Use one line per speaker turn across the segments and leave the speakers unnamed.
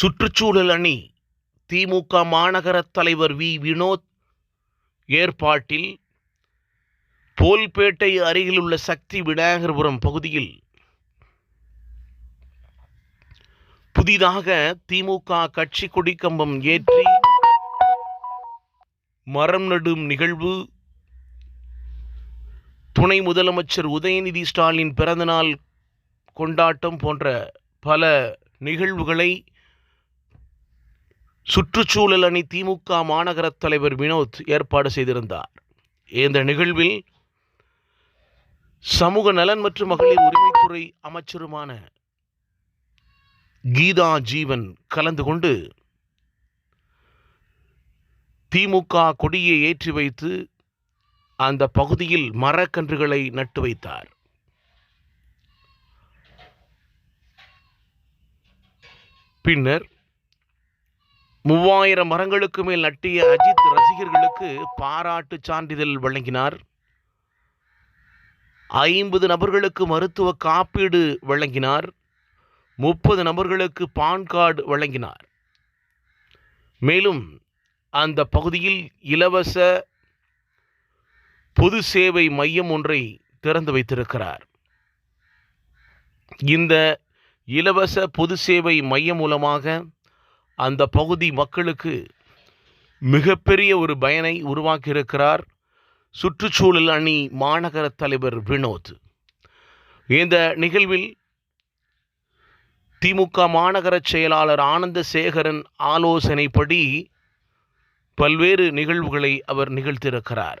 சுற்றுச்சூழல் அணி திமுக மாநகர தலைவர் வி. வினோத் ஏற்பாட்டில் போல்பேட்டை அருகிலுள்ள சக்தி விநாயகர்புரம் பகுதியில் புதிதாக திமுக கட்சி கொடிக்கம்பம் ஏற்றி மரம் நடும் நிகழ்வு. துணை முதலமைச்சர் உதயநிதி ஸ்டாலின் பிறந்தநாள் கொண்டாட்டம் போன்ற பல நிகழ்வுகளை சுற்றுச்சூழல் அணி திமுக மாநகர தலைவர் வினோத் ஏற்பாடு செய்திருந்தார். இந்த நிகழ்வில் சமூக நலன் மற்றும் மகளிர் உரிமைத்துறை அமைச்சருமான கீதா ஜீவன் கலந்து கொண்டு திமுக கொடியை ஏற்றி வைத்து அந்த பகுதியில் மரக்கன்றுகளை நட்டு வைத்தார். பின்னர் மூவாயிரம் மரங்களுக்கு மேல் நட்டிய அஜித் ரசிகர்களுக்கு பாராட்டு சான்றிதழ் வழங்கினார். ஐம்பது நபர்களுக்கு மருத்துவ காப்பீடு வழங்கினார். முப்பது நபர்களுக்கு பான் கார்டு வழங்கினார். மேலும் அந்த பகுதியில் இலவச பொது சேவை மையம் ஒன்றை திறந்து வைத்திருக்கிறார். இந்த இலவச பொது சேவை மையம் மூலமாக அந்த பகுதி மக்களுக்கு மிகப்பெரிய ஒரு பயனை உருவாக்கியிருக்கிறார் சுற்றுச்சூழல் அணி மாநகர தலைவர் வினோத். இந்த நிகழ்வில் திமுக மாநகர செயலாளர் ஆனந்த சேகரன் ஆலோசனைப்படி பல்வேறு நிகழ்வுகளை அவர் நிகழ்த்தியிருக்கிறார்.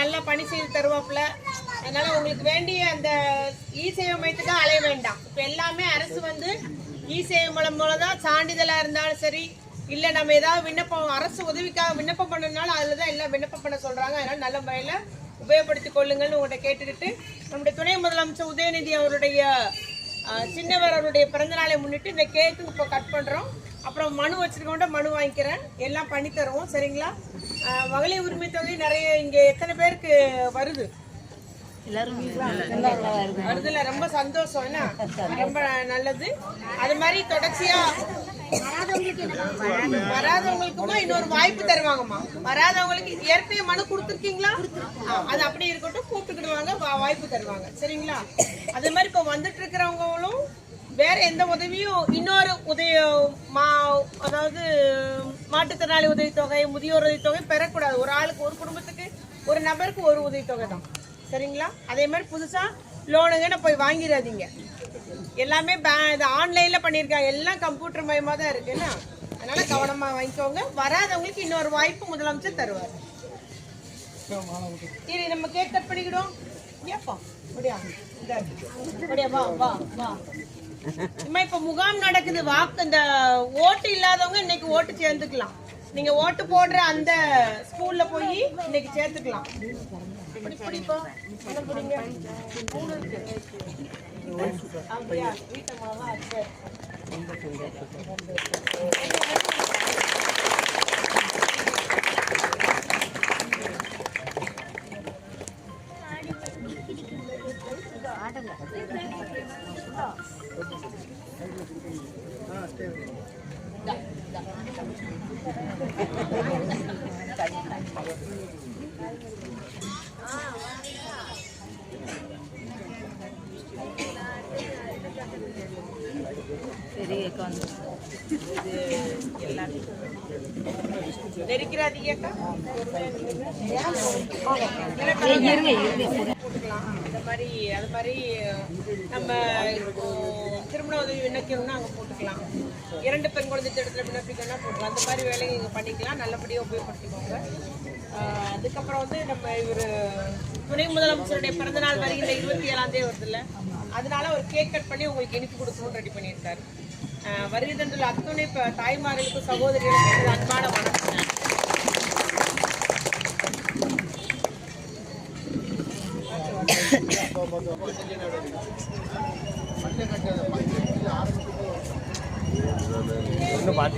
நல்லா பணி செய்து தருவாப்புல. அதனால உங்களுக்கு வேண்டிய அந்த இ சேவை மையத்துக்கு அலைய வேண்டாம். இப்போ எல்லாமே அரசு வந்து இ சேவை மூலம் மூலம் தான் சான்றிதழாக இருந்தாலும் சரி இல்லை நம்ம ஏதாவது விண்ணப்பம் அரசு உதவிக்காக விண்ணப்பம் பண்ணனாலும் அதில் தான் எல்லாம் விண்ணப்பம் பண்ண சொல்கிறாங்க அதனால் நல்ல முறையில் உபயோகப்படுத்திக் கொள்ளுங்கள்னு உங்கள்கிட்ட கேட்டுக்கிட்டு நம்முடைய துணை முதலமைச்சர் உதயநிதி அவருடைய சின்னவர் அவருடைய பிறந்தநாளை முன்னிட்டு இந்த கேக்கு இப்போ கட் பண்ணுறோம் அப்புறம் மனு வச்சிருக்கவங்க மனு வாங்கிக்கிறேன். எல்லாம் பண்ணி தருவோம். சரிங்களா? மகளிர் உரிமை தொகை நிறைய இங்கே எத்தனை பேருக்கு வருது? வருதுல ரொம்ப சந்தோஷம் என்ன? ரொம்ப நல்லது. அது மாதிரி தொடர்ச்சியா வராதவங்களுக்குமா இன்னொரு வாய்ப்பு தருவாங்கம்மா? வராதவங்களுக்கு ஏற்கனவே மனு கொடுத்துருக்கீங்களா? அது அப்படியே இருக்கட்டும் கூப்பிட்டுக்கிடுவாங்க வாய்ப்பு தருவாங்க. சரிங்களா? அதே மாதிரி இப்போ வந்துட்டு இருக்கிறவங்களும் வேற எந்த உதவியும் இன்னொரு உதவி மா அதாவது மாற்றுத்திறனாளி உதவித்தொகை முதியோர் உதவித்தொகை பெறக்கூடாது. ஒரு ஆளுக்கு ஒரு குடும்பத்துக்கு ஒரு நபருக்கு ஒரு உதவித்தொகை தான். சரிங்களா? அதே மாதிரி புதுசாக லோனுங்கன்னு போய் வாங்கிடாதீங்க. எல்லாமே பே இது ஆன்லைனில் பண்ணியிருக்காங்க எல்லாம் கம்ப்யூட்டர் மயமாக தான் இருக்குன்னா அதனால் கவனமாக வாங்கிக்கோங்க. வராதவங்களுக்கு இன்னொரு வாய்ப்பு முதலமைச்சர் தருவார். சரி நம்ம கேக் கட் பண்ணிக்கிடுவோம் ஏப்பா? அப்படியா? அப்படியா? வா வா வா. இம்மா இப்ப முகாம் நடக்குது. வாக்கு இந்த ஓட்டு இல்லாதவங்க இன்னைக்கு ஓட்டு சேர்ந்துக்கலாம். நீங்க ஓட்டு போடுற அந்த ஸ்கூல்ல போய் இன்னைக்கு சேர்த்துக்கலாம். இப்படி அப்படியா? சரி நெருக்கிறாதீங்கக்கா போட்டுக்கலாம் அந்த மாதிரி அது மாதிரி நம்ம இப்போ திருமண உதவி விண்ணப்பிக்கணும்னா அங்கே போட்டுக்கலாம். இரண்டு பெண் குழந்தை திட்டத்தில் விண்ணப்பிக்கணும்னா போட்டுக்கலாம். அந்த மாதிரி வேலையை இங்கே பண்ணிக்கலாம். நல்லபடியாக உபயோகப்படுத்திக்கோங்க. அதுக்கப்புறம் வந்து நம்ம இவர் துணை முதலமைச்சருடைய பிறந்தநாள் வருகின்ற இருபத்தி ஏழாம் தேதி வருதுல்ல. அதனால ஒரு கேக் கட் பண்ணி உங்களுக்கு இனிப்பு கொடுக்கணும்னு ரெடி பண்ணியிருக்காரு. வருகை தந்துள்ள அத்துணை தாய்மார்களுக்கும் சகோதரிகளுக்கும் அன்பான வணக்கம்.
ஒன்று பார்த்து